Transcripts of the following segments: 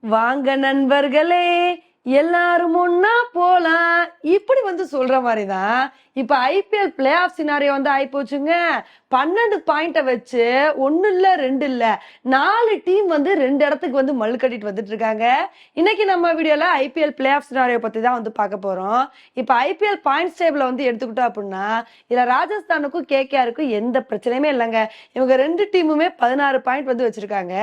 வாங்க நண்பர்களே. எல்லாரும் ஒன்னா போலாம். இப்படி வந்து சொல்ற மாதிரி தான் இப்ப ஐபிஎல் பிளே ஆஃப் சினாரியோ வந்து ஆயிப்போச்சுங்க. பன்னெண்டு பாயிண்ட வச்சு ஒன்னு இல்ல ரெண்டு இல்ல நாலு டீம் வந்து ரெண்டு இடத்துக்கு வந்து மல்லு கட்டிட்டு வந்துட்டு இருக்காங்க. இன்னைக்கு நம்ம வீடியோல ஐபிஎல் பிளே ஆஃப் சினாரியோ பத்தி தான் வந்து பார்க்க போறோம். இப்ப ஐபிஎல் பாயிண்ட்ஸ் டேபிள் வந்து எடுத்துக்கிட்டோம் அப்படின்னா இதுல ராஜஸ்தானுக்கும் கேகேஆருக்கும் எந்த பிரச்சனையுமே இல்லைங்க. இவங்க ரெண்டு டீமுமே பதினாறு பாயிண்ட் வந்து வச்சிருக்காங்க.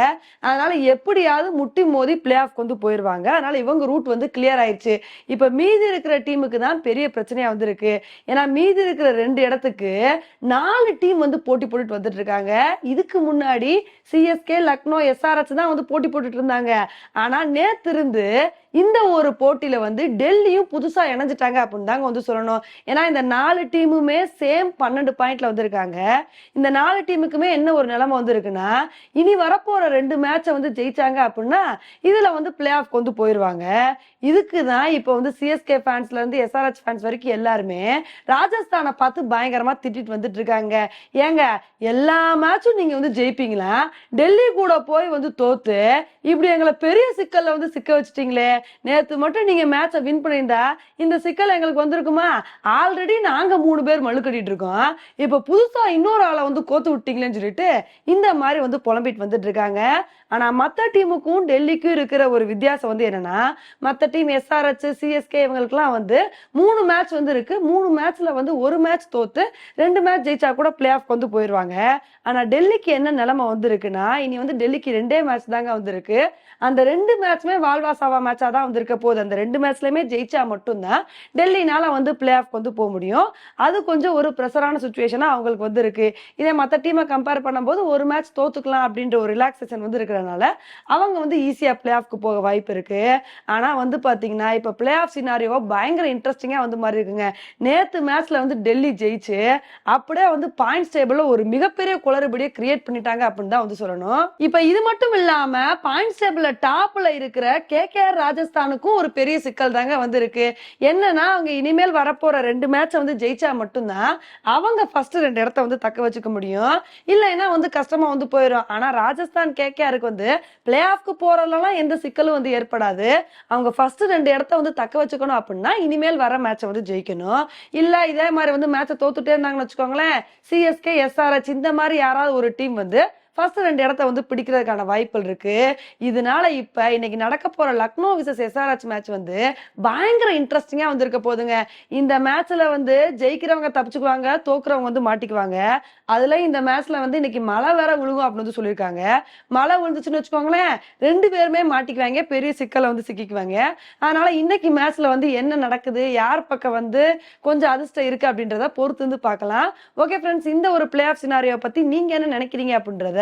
அதனால எப்படியாவது முட்டி மோதி பிளே ஆஃப் வந்து போயிருவாங்க. அதனால இவங்க ரூட் வந்து கிளியர் ஆயிடுச்சு. இப்போ மீதி இருக்கிற டீமுக்கு தான் பெரிய பிரச்சனையா வந்திருக்கு. ஏன்னா மீதி இருக்கிற ரெண்டு இடத்துக்கு நாலு டீம் வந்து போட்டி போட்டுட்டு வந்துட்டு இருக்காங்க. இதுக்கு முன்னாடி சிஎஸ்கே லக்னோ எஸ்ஆர்எஸ் தான் வந்து போட்டி போட்டுட்டு இருந்தாங்க. ஆனா நேத்து இருந்து இந்த ஒரு போட்டியில வந்து டெல்லியும் புதுசா இணைஞ்சிட்டாங்க அப்படின்னு தாங்க வந்து சொல்லணும். ஏன்னா இந்த நாலு டீமுமே சேம் பன்னெண்டு பாயிண்ட்ல வந்திருக்காங்க. இந்த நாலு டீமுக்குமே என்ன ஒரு நிலைமை வந்து இருக்குன்னா இனி வரப்போற ரெண்டு மேட்சை வந்து ஜெயிச்சாங்க அப்படின்னா இதுல வந்து பிளே ஆஃப் வந்து போயிருவாங்க. இதுக்கு தான் இப்போ வந்து சிஎஸ்கே ஃபேன்ஸ்ல இருந்து எஸ்ஆர்ஹெச் ஃபேன்ஸ் வரைக்கும் எல்லாருமே ராஜஸ்தானை பார்த்து பயங்கரமா திட்டிட்டு வந்துட்டு இருக்காங்க. ஏங்க எல்லா மேட்சும் நீங்க வந்து ஜெயிப்பீங்களா? டெல்லி கூட போய் வந்து தோத்து இப்படி எங்களை பெரிய சிக்கல்ல வந்து சிக்க வச்சுட்டீங்களே. நேத்து மட்டும் நீங்க மேட்சை வின் பண்ணியிருந்தா இந்த சிக்கல் எங்களுக்கு வந்திருக்குமா? ஆல்ரெடி நாங்க மூணு பேர் மழு கட்டிட்டு இருக்கோம். இப்போ புதுசா இன்னொரு ஆளை வந்து கோத்து விட்டீங்களேன்னு சொல்லிட்டு இந்த மாதிரி வந்து புலம்பிட்டு வந்துட்டு இருக்காங்க. ஆனா மத்த டீமுக்கும் டெல்லிக்கும் இருக்கிற ஒரு வித்தியாசம் வந்து என்னன்னா மத்த டீம் எஸ்ஆர்ஹெச் சிஎஸ்கே இவங்களுக்குலாம் வந்து மூணு மேட்ச் வந்து இருக்கு. மூணு மேட்ச்ல வந்து ஒரு மேட்ச் தோத்து ரெண்டு மேட்ச் ஜெயிச்சா கூட பிளே ஆஃப் வந்து போயிருவாங்க. ஆனா டெல்லிக்கு என்ன நிலைமை வந்து இருக்குன்னா இனி வந்து டெல்லிக்கு ரெண்டே மேட்ச் தாங்க வந்திருக்கு அந்த ரெண்டு மேட்ச்மே வாழ்வா சாவா மேட்சா தான் வந்திருக்க போகுது. அந்த ரெண்டு மேட்ச்லயுமே ஜெயிச்சா மட்டும்தான் டெல்லினால வந்து பிளே ஆஃப் வந்து போக முடியும். அது கொஞ்சம் ஒரு ப்ரெஷரான சுச்சுவேஷனா அவங்களுக்கு வந்து இருக்கு. இதே மற்ற டீமை கம்பேர் பண்ணும்போது ஒரு மேட்ச் தோத்துக்கலாம் அப்படின்ற ஒரு ரிலாக்ஸேஷன் வந்து இருக்கிறனால அவங்க வந்து ஈஸியா பிளே ஆஃப்க்கு போக வாய்ப்பு இருக்கு. ஆனா வந்து பாத்தீங்கன்னா இப்போ பிளே ஆஃப் சினாரியோ பயங்கர இன்ட்ரெஸ்டிங்காக வந்து மாதிரி இருக்குங்க. நேற்று மேட்ச்ல வந்து டெல்லி ஜெயிச்சு அப்படியே வந்து பாயிண்ட்ஸ் டேபிளில் ஒரு மிகப்பெரிய குளறுபடியை கிரியேட் பண்ணிட்டாங்க அப்படின்னு தான் வந்து சொல்லணும். இப்ப இது மட்டும் இல்லாம பாயிண்ட்ஸ் டேபிளில் டாப்ல இருக்கிற கேகேஆர் ராஜஸ்தானுக்கும் ஒரு பெரிய சிக்கல் தாங்க வந்து இருக்கு. என்னன்னா அவங்க இனிமேல் வரப்போற ரெண்டு மேட்ச்சை வந்து ஜெயிச்சா மட்டும்தான் அவங்க ஃபர்ஸ்ட் ரெண்டு இடத்த வந்து தக்க வச்சுக்க முடியும். இல்லைன்னா வந்து கஷ்டமா வந்து போயிடும் ஆனா ராஜஸ்தான் கேகேஆருக்கு வந்து பிளே ஆஃப்க்கு போறதுலாம் எந்த சிக்கலும் வந்து ஏற்படாது. அவங்க ஃபர்ஸ்ட் ரெண்டு இடத்த வந்து தக்க வச்சுக்கணும் அப்படின்னா இனிமேல் வர மேட்சை வந்து ஜெயிக்கணும். இல்ல இதே மாதிரி வந்து மேட்சை தோத்துட்டே இருந்தாங்கன்னு வச்சுக்கோங்களேன் சிஎஸ்கே எஸ்ஆர்ஹெச் இந்த மாதிரி யாராவது ஒரு டீம் வந்து ஃபர்ஸ்ட் ரெண்டு இடத்த வந்து பிடிக்கிறதுக்கான வாய்ப்புகள் இருக்கு. இதனால இப்ப இன்னைக்கு நடக்க போற லக்னோ விசஸ் எஸ்ஆர்ஹெச் மேட்ச் வந்து பயங்கர இன்ட்ரெஸ்டிங்கா வந்து இருக்க போகுதுங்க இந்த மேட்ச்ல வந்து ஜெயிக்கிறவங்க தப்பிச்சுக்குவாங்க தோக்குறவங்க வந்து மாட்டிக்குவாங்க. அதுல இந்த மேட்ச்ல வந்து இன்னைக்கு மழை வேற விழுகும் அப்படின்னு வந்து சொல்லியிருக்காங்க. மழை விழுந்துச்சுன்னு வச்சுக்கோங்களேன் ரெண்டு பேருமே மாட்டிக்குவாங்க பெரிய சிக்கலை வந்து சிக்கிக்குவாங்க. அதனால இன்னைக்கு மேட்ச்ல வந்து என்ன நடக்குது யார் பக்கம் வந்து கொஞ்சம் அதிர்ஷ்டம் இருக்கு அப்படின்றத பொறுத்து வந்து பார்க்கலாம். ஓகே ஃப்ரெண்ட்ஸ் இந்த ஒரு பிளே ஆஃப் சினாரியோ பத்தி நீங்க என்ன நினைக்கிறீங்க அப்படின்றத